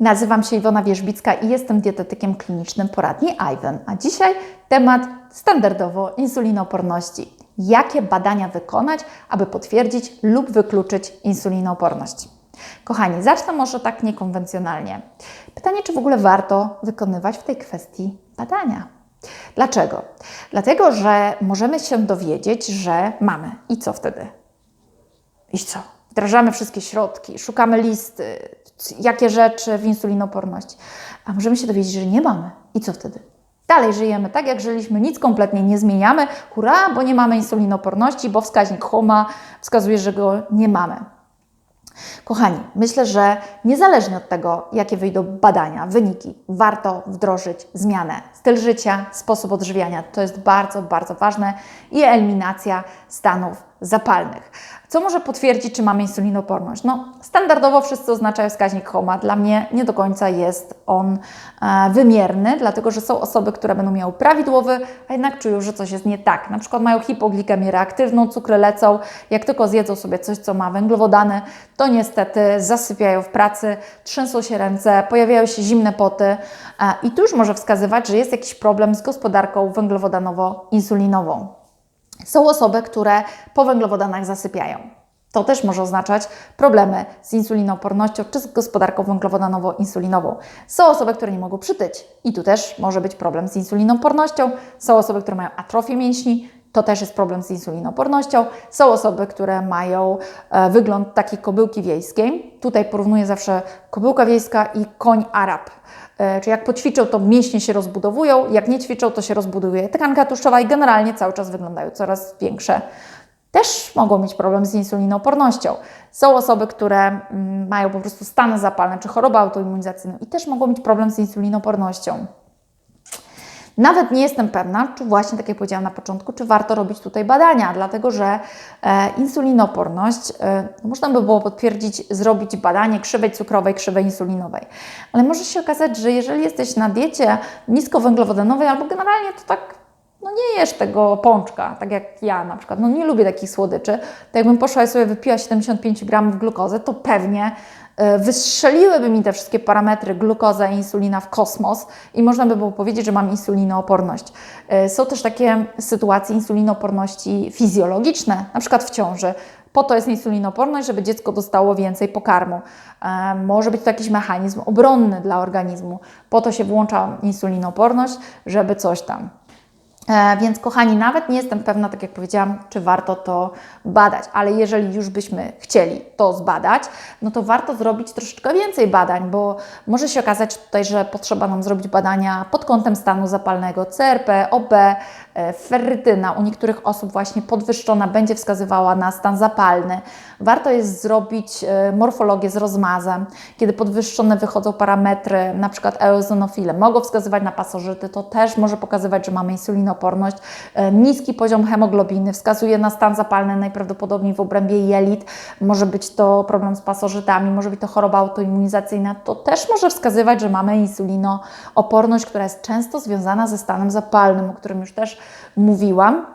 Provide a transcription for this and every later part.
Nazywam się Iwona Wierzbicka i jestem dietetykiem klinicznym poradni IVEN. A dzisiaj temat standardowo insulinooporności. Jakie badania wykonać, aby potwierdzić lub wykluczyć insulinooporność? Kochani, zacznę może tak niekonwencjonalnie. Pytanie, czy w ogóle warto wykonywać w tej kwestii badania? Dlaczego? Dlatego, że możemy się dowiedzieć, że mamy. I co wtedy? I co? Wdrażamy wszystkie środki, szukamy listy, jakie rzeczy w insulinoporności. A możemy się dowiedzieć, że nie mamy. I co wtedy? Dalej żyjemy tak, jak żyliśmy, nic kompletnie nie zmieniamy. Hurra, bo nie mamy insulinoporności, bo wskaźnik HOMA wskazuje, że go nie mamy. Kochani, myślę, że niezależnie od tego, jakie wyjdą badania, wyniki, warto wdrożyć zmianę. Styl życia, sposób odżywiania to jest bardzo, bardzo ważne i eliminacja stanów zapalnych. Co może potwierdzić, czy mamy insulinoporność? No, standardowo wszyscy oznaczają wskaźnik HOMA. Dla mnie nie do końca jest on e, wymierny, dlatego że są osoby, które będą miały prawidłowy, a jednak czują, że coś jest nie tak. Na przykład mają hipoglikemię reaktywną, cukry lecą, jak tylko zjedzą sobie coś, co ma węglowodany, to niestety zasypiają w pracy, trzęsą się ręce, pojawiają się zimne poty e, i tu już może wskazywać, że jest jakiś problem z gospodarką węglowodanowo-insulinową. Są osoby, które po węglowodanach zasypiają. To też może oznaczać problemy z insulinoopornością czy z gospodarką węglowodanowo-insulinową. Są osoby, które nie mogą przytyć i tu też może być problem z insulinoopornością. Są osoby, które mają atrofię mięśni, to też jest problem z insulinoopornością. Są osoby, które mają e, wygląd takiej kobyłki wiejskiej. Tutaj porównuję zawsze kobyłka wiejska i koń Arab. E, czyli jak poćwiczą, to mięśnie się rozbudowują, jak nie ćwiczą, to się rozbudowuje tkanka tłuszczowa i generalnie cały czas wyglądają coraz większe. Też mogą mieć problem z insulinoopornością. Są osoby, które mm, mają po prostu stany zapalne czy chorobę autoimmunizacyjną i też mogą mieć problem z insulinoopornością. Nawet nie jestem pewna, czy właśnie, tak jak powiedziałam na początku, czy warto robić tutaj badania, dlatego że e, insulinoporność, e, można by było potwierdzić, zrobić badanie krzywej cukrowej, krzywej insulinowej. Ale może się okazać, że jeżeli jesteś na diecie niskowęglowodanowej albo generalnie to tak no nie jesz tego pączka, tak jak ja na przykład, no nie lubię takich słodyczy, to jakbym poszła i sobie wypiła 75 gramów glukozy, to pewnie E, wystrzeliłyby mi te wszystkie parametry glukoza i insulina w kosmos i można by było powiedzieć, że mam insulinooporność. E, są też takie sytuacje insulinooporności fizjologiczne, na przykład w ciąży. Po to jest insulinooporność, żeby dziecko dostało więcej pokarmu. E, może być to jakiś mechanizm obronny dla organizmu. Po to się włącza insulinooporność, żeby coś tam. E, więc kochani, nawet nie jestem pewna, tak jak powiedziałam, czy warto to badać, ale jeżeli już byśmy chcieli to zbadać, no to warto zrobić troszeczkę więcej badań, bo może się okazać tutaj, że potrzeba nam zrobić badania pod kątem stanu zapalnego CRP, e, ferrytyna. U niektórych osób właśnie podwyższona będzie wskazywała na stan zapalny. Warto jest zrobić e, morfologię z rozmazem, kiedy podwyższone wychodzą parametry, na przykład eozinofile, mogą wskazywać na pasożyty, to też może pokazywać, że mamy insulinę insulinooporność. E, niski poziom hemoglobiny wskazuje na stan zapalny najprawdopodobniej w obrębie jelit. Może być to problem z pasożytami, może być to choroba autoimmunizacyjna. To też może wskazywać, że mamy insulinooporność, która jest często związana ze stanem zapalnym, o którym już też mówiłam.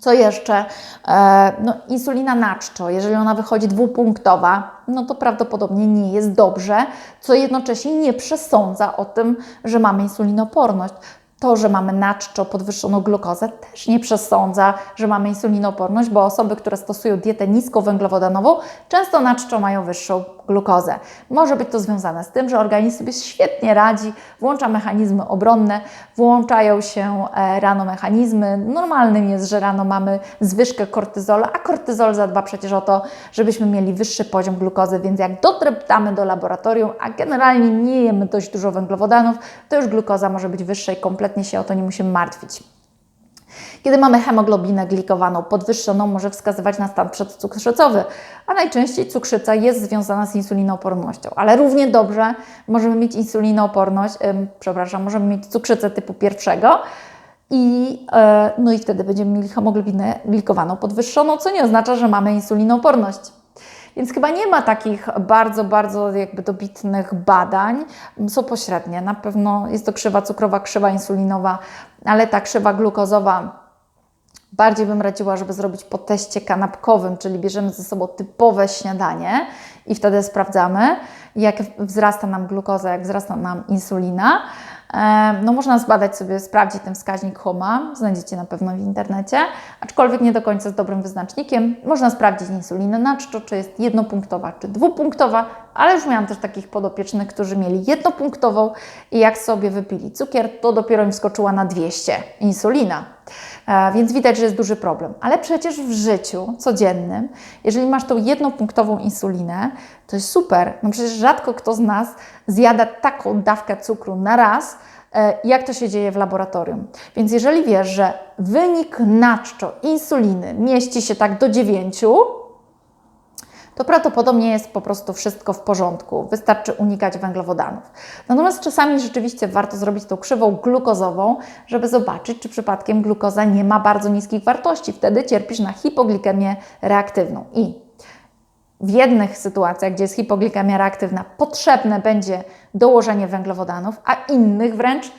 Co jeszcze? E, no, insulina naczczo, jeżeli ona wychodzi dwupunktowa, no to prawdopodobnie nie jest dobrze, co jednocześnie nie przesądza o tym, że mamy insulinoporność. To, że mamy naczczo podwyższoną glukozę, też nie przesądza, że mamy insulinooporność, bo osoby, które stosują dietę niskowęglowodanową, często naczczo mają wyższą glukozę. Może być to związane z tym, że organizm sobie świetnie radzi, włącza mechanizmy obronne, włączają się e, rano mechanizmy. Normalnym jest, że rano mamy zwyżkę kortyzola, a kortyzol zadba przecież o to, żebyśmy mieli wyższy poziom glukozy, więc jak dotreptamy do laboratorium, a generalnie nie jemy dość dużo węglowodanów, to już glukoza może być wyższa i kompletnie się o to nie musimy martwić. Kiedy mamy hemoglobinę glikowaną podwyższoną, może wskazywać na stan przedcukrzycowy, a najczęściej cukrzyca jest związana z insulinoopornością, ale równie dobrze możemy mieć insulinooporność, przepraszam, możemy mieć cukrzycę typu pierwszego, i, e, no i wtedy będziemy mieli hemoglobinę glikowaną podwyższoną, co nie oznacza, że mamy insulinooporność. Więc chyba nie ma takich bardzo, bardzo jakby dobitnych badań. Są pośrednie. Na pewno jest to krzywa cukrowa, krzywa insulinowa, ale ta krzywa glukozowa Bardziej bym radziła, żeby zrobić po teście kanapkowym, czyli bierzemy ze sobą typowe śniadanie i wtedy sprawdzamy, jak wzrasta nam glukoza, jak wzrasta nam insulina. No można zbadać sobie, sprawdzić ten wskaźnik HOMA, znajdziecie na pewno w internecie, aczkolwiek nie do końca z dobrym wyznacznikiem. Można sprawdzić insulinę na czczo, czy jest jednopunktowa, czy dwupunktowa, ale już miałam też takich podopiecznych, którzy mieli jednopunktową i jak sobie wypili cukier, to dopiero im skoczyła na 200 insulina. E, Więc widać, że jest duży problem. Ale przecież w życiu codziennym, jeżeli masz tą jednopunktową insulinę, to jest super. No przecież rzadko kto z nas zjada taką dawkę cukru na raz, e, jak to się dzieje w laboratorium. Więc jeżeli wiesz, że wynik na czczo insuliny mieści się tak do 9, to prawdopodobnie jest po prostu wszystko w porządku. Wystarczy unikać węglowodanów. Natomiast czasami rzeczywiście warto zrobić tą krzywą glukozową, żeby zobaczyć, czy przypadkiem glukoza nie ma bardzo niskich wartości. Wtedy cierpisz na hipoglikemię reaktywną. I w jednych sytuacjach, gdzie jest hipoglikemia reaktywna, potrzebne będzie dołożenie węglowodanów, a innych wręcz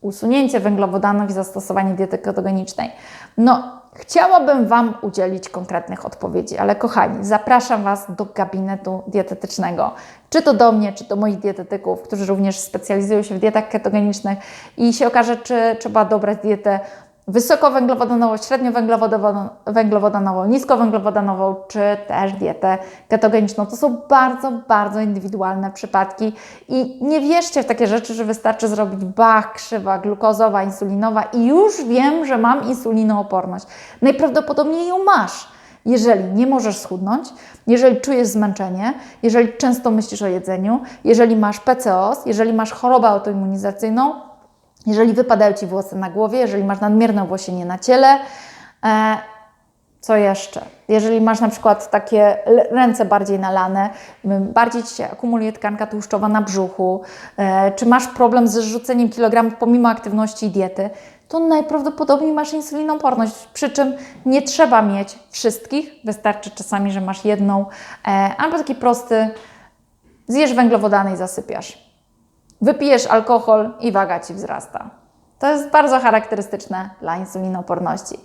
usunięcie węglowodanów i zastosowanie diety ketogenicznej. No, chciałabym Wam udzielić konkretnych odpowiedzi, ale kochani, zapraszam Was do gabinetu dietetycznego. Czy to do mnie, czy do moich dietetyków, którzy również specjalizują się w dietach ketogenicznych i się okaże, czy trzeba dobrać dietę wysokowęglowodanową, średniowęglowodanową, niskowęglowodanową, czy też dietę ketogeniczną. To są bardzo, bardzo indywidualne przypadki i nie wierzcie w takie rzeczy, że wystarczy zrobić bach, krzywa glukozowa, insulinowa i już wiem, że mam insulinooporność. Najprawdopodobniej ją masz. Jeżeli nie możesz schudnąć, jeżeli czujesz zmęczenie, jeżeli często myślisz o jedzeniu, jeżeli masz PCOS, jeżeli masz chorobę autoimmunizacyjną, jeżeli wypadają Ci włosy na głowie, jeżeli masz nadmierne włosienie na ciele, e, co jeszcze? Jeżeli masz na przykład takie ręce bardziej nalane, bardziej Ci się akumuluje tkanka tłuszczowa na brzuchu, e, czy masz problem z rzuceniem kilogramów pomimo aktywności i diety, to najprawdopodobniej masz insulinoporność. Przy czym nie trzeba mieć wszystkich, wystarczy czasami, że masz jedną, e, albo taki prosty, zjesz węglowodany i zasypiasz. Wypijesz alkohol i waga Ci wzrasta. To jest bardzo charakterystyczne dla insulinoporności.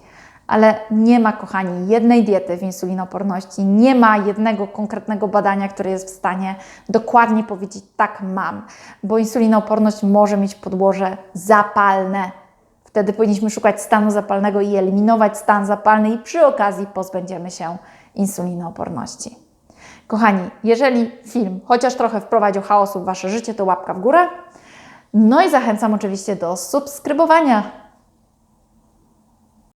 Ale nie ma, kochani, jednej diety w insulinoporności, nie ma jednego konkretnego badania, które jest w stanie dokładnie powiedzieć, tak mam, bo insulinoporność może mieć podłoże zapalne. Wtedy powinniśmy szukać stanu zapalnego i eliminować stan zapalny, i przy okazji pozbędziemy się insulinooporności. Kochani, jeżeli film chociaż trochę wprowadził chaosu w Wasze życie, to łapka w górę. No i zachęcam oczywiście do subskrybowania